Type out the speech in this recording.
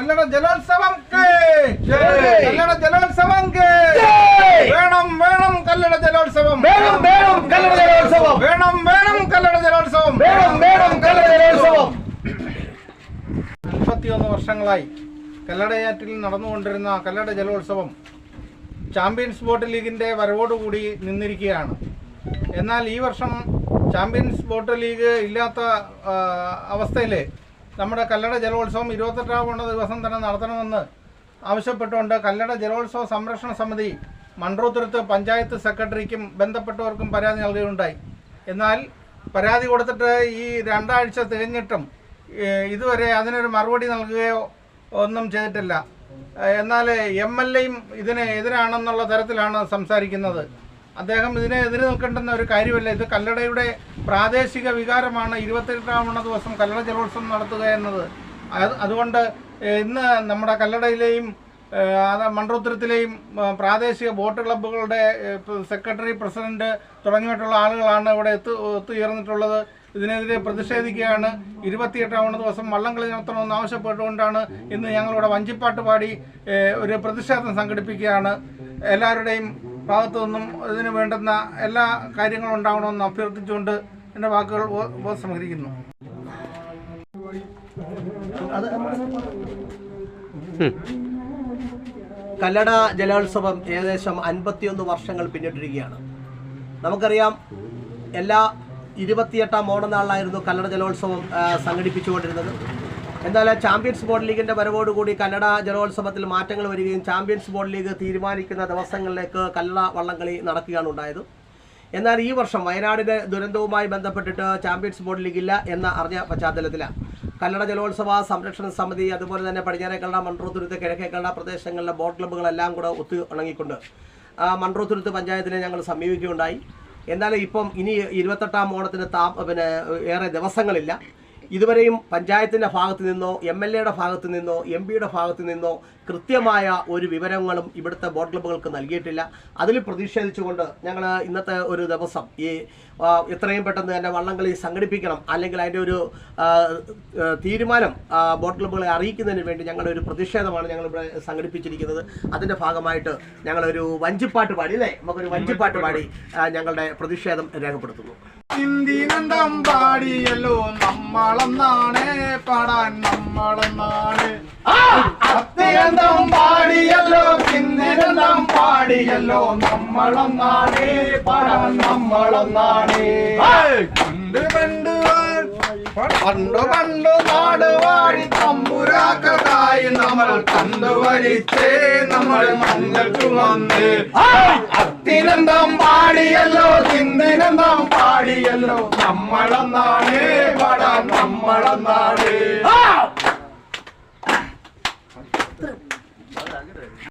കല്ലട ജലോത്സവം. കല്ലട ജലോത്സവം. വേണം വേണം കല്ലട ജലോത്സവം. വേണം വേണം കല്ലട ജലോത്സവം. വേണം വേണം കല്ലട ജലോത്സവം. വേണം വേണം കല്ലട ജലോത്സവം. മുപ്പത്തിയൊന്ന് വർഷങ്ങളായി കല്ലടയാറ്റിൽ നടന്നുകൊണ്ടിരുന്ന കല്ലട ജലോത്സവം ചാമ്പ്യൻസ് ബോട്ട് ലീഗിന്റെ വരവോടുകൂടി നിന്നിരിക്കുകയാണ്. എന്നാൽ ഈ വർഷം ചാമ്പ്യൻസ് ബോട്ട് ലീഗ് ഇല്ലാത്ത അവസ്ഥയിൽ നമ്മുടെ കല്ലട ജലോത്സവം ഇരുപത്തെട്ടാവുന്ന ദിവസം തന്നെ നടത്തണമെന്ന് ആവശ്യപ്പെട്ടുകൊണ്ട് കല്ലട ജലോത്സവ സംരക്ഷണ സമിതി മൺട്രോത്തുരുത്ത് പഞ്ചായത്ത് സെക്രട്ടറിക്കും ബന്ധപ്പെട്ടവർക്കും പരാതി നൽകുകയുണ്ടായി. എന്നാൽ പരാതി കൊടുത്തിട്ട് ഈ രണ്ടാഴ്ച തികഞ്ഞിട്ടും ഇതുവരെ അതിനൊരു മറുപടി നൽകുകയോ ഒന്നും ചെയ്തിട്ടില്ല. എന്നാൽ എം എൽ എയും ഇതിന് എതിരാണെന്നുള്ള തരത്തിലാണ് സംസാരിക്കുന്നത്. അദ്ദേഹം ഇതിനെ എതിര് നിൽക്കേണ്ടുന്ന ഒരു കാര്യമല്ല. ഇത് കല്ലടയുടെ പ്രാദേശിക വികാരമാണ്. ഇരുപത്തെട്ടാമണ ദിവസം കല്ലട ജലോത്സവം നടത്തുക എന്നത്. അതുകൊണ്ട് ഇന്ന് നമ്മുടെ കല്ലടയിലെയും മൺട്രോത്തുരത്തിലെയും പ്രാദേശിക ബോട്ട് ക്ലബ്ബുകളുടെ സെക്രട്ടറി പ്രസിഡന്റ് തുടങ്ങിയിട്ടുള്ള ആളുകളാണ് ഇവിടെ എത്തു ഒത്തുചേർന്നിട്ടുള്ളത് ഇതിനെതിരെ പ്രതിഷേധിക്കുകയാണ്. ഇരുപത്തിയെട്ടാമത് ദിവസം വള്ളംകളി നടത്തണമെന്ന് ആവശ്യപ്പെട്ടുകൊണ്ടാണ് ഇന്ന് ഞങ്ങളിവിടെ വഞ്ചിപ്പാട്ട് പാടി ഒരു പ്രതിഷേധം സംഘടിപ്പിക്കുകയാണ്. എല്ലാവരുടെയും ഭാഗത്തു നിന്നും ഇതിന് വേണ്ടുന്ന എല്ലാ കാര്യങ്ങളും ഉണ്ടാവണമെന്ന് അഭ്യർത്ഥിച്ചുകൊണ്ട് എന്റെ വാക്കുകൾ ഉപ- ഉപസംഹരിക്കുന്നു. കല്ലട ജലോത്സവം ഏകദേശം അൻപത്തിയൊന്ന് വർഷങ്ങൾ പിന്നിട്ടിരിക്കുകയാണ്. നമുക്കറിയാം എല്ലാ ഇരുപത്തിയെട്ടാം ഓണനാളിലായിരുന്നു കല്ലട ജലോത്സവം സംഘടിപ്പിച്ചുകൊണ്ടിരുന്നത്. എന്നാൽ ചാമ്പ്യൻസ് ബോർഡ് ലീഗിന്റെ വരവോടുകൂടി കന്നഡ ജലോത്സവത്തിൽ മാറ്റങ്ങൾ വരികയും ചാമ്പ്യൻസ് ബോർഡ് ലീഗ് തീരുമാനിക്കുന്ന ദിവസങ്ങളിലേക്ക് കല്ലട വള്ളംകളി നടക്കുകയാണ് ഉണ്ടായത്. എന്നാൽ ഈ വർഷം വയനാടിന്റെ ദുരന്തവുമായി ബന്ധപ്പെട്ടിട്ട് ചാമ്പ്യൻസ് ബോർഡ് ഇല്ല എന്ന അറിഞ്ഞ പശ്ചാത്തലത്തിലാണ് കല്ലട ജലോത്സവ സംരക്ഷണ സമിതി അതുപോലെ തന്നെ പടിഞ്ഞാറേക്കല്ലട മൺട്രോത്തുരുത്ത് കിഴക്കേക്കല്ലട പ്രദേശങ്ങളിലെ ബോട്ട് ക്ലബ്ബുകളെല്ലാം കൂടെ ഒത്തു ഇണങ്ങിക്കൊണ്ട് മൺട്രോത്തുരുത്ത് പഞ്ചായത്തിനെ ഞങ്ങൾ സമീപിക്കുകയുണ്ടായി. എന്നാൽ ഇപ്പം ഇനി ഇരുപത്തെട്ടാം ഓണത്തിന് താ പിന്നെ ഏറെ ദിവസങ്ങളില്ല. ഇതുവരെയും പഞ്ചായത്തിന്റെ ഭാഗത്തു നിന്നോ എം എൽ എയുടെ ഭാഗത്തു നിന്നോ എം പിയുടെ ഭാഗത്തു നിന്നോ കൃത്യമായ ഒരു വിവരങ്ങളും ഇവിടുത്തെ ബോട്ട് ക്ലബ്ബുകൾക്ക് നൽകിയിട്ടില്ല. അതിൽ പ്രതിഷേധിച്ചുകൊണ്ട് ഞങ്ങൾ ഇന്നത്തെ ഒരു ദിവസം ഈ എത്രയും പെട്ടെന്ന് തന്നെ വള്ളംകളി സംഘടിപ്പിക്കണം അല്ലെങ്കിൽ അതിന്റെ ഒരു തീരുമാനം ബോട്ട് ക്ലബ്ബുകളെ അറിയിക്കുന്നതിന് വേണ്ടി ഞങ്ങളുടെ ഒരു പ്രതിഷേധമാണ് ഞങ്ങളിവിടെ സംഘടിപ്പിച്ചിരിക്കുന്നത്. അതിന്റെ ഭാഗമായിട്ട് ഞങ്ങളൊരു വഞ്ചിപ്പാട്ട് പാടി അല്ലേ? നമുക്കൊരു വഞ്ചിപ്പാട്ട് പാടി ഞങ്ങളുടെ പ്രതിഷേധം രേഖപ്പെടുത്തുന്നു. ഇന്ത്യനന്തം പാടിയല്ലോ നമ്മളെന്നാണ് പാടാൻ നമ്മളെന്നാണ് അത്യന്തം പാടിയല്ലോ പിന്നിരന്തം പാടിയല്ലോ നമ്മളെന്നാണ് പാടാൻ നമ്മളെന്നാണ് പണ്ട് പണ്ട് പണ്ടു പണ്ടു നാട് വാടി തമ്പുരാക്കായി നമ്മൾ കണ്ടുവരിച്ചേ നമ്മൾ മഞ്ഞൾ ചുമന്ന് അത്തിനന്തം പാടിയല്ലോ ചിന്തിനന്തം പാടിയല്ലോ നമ്മളെന്നാണ് പാടാൻ നമ്മളെന്നാണ്.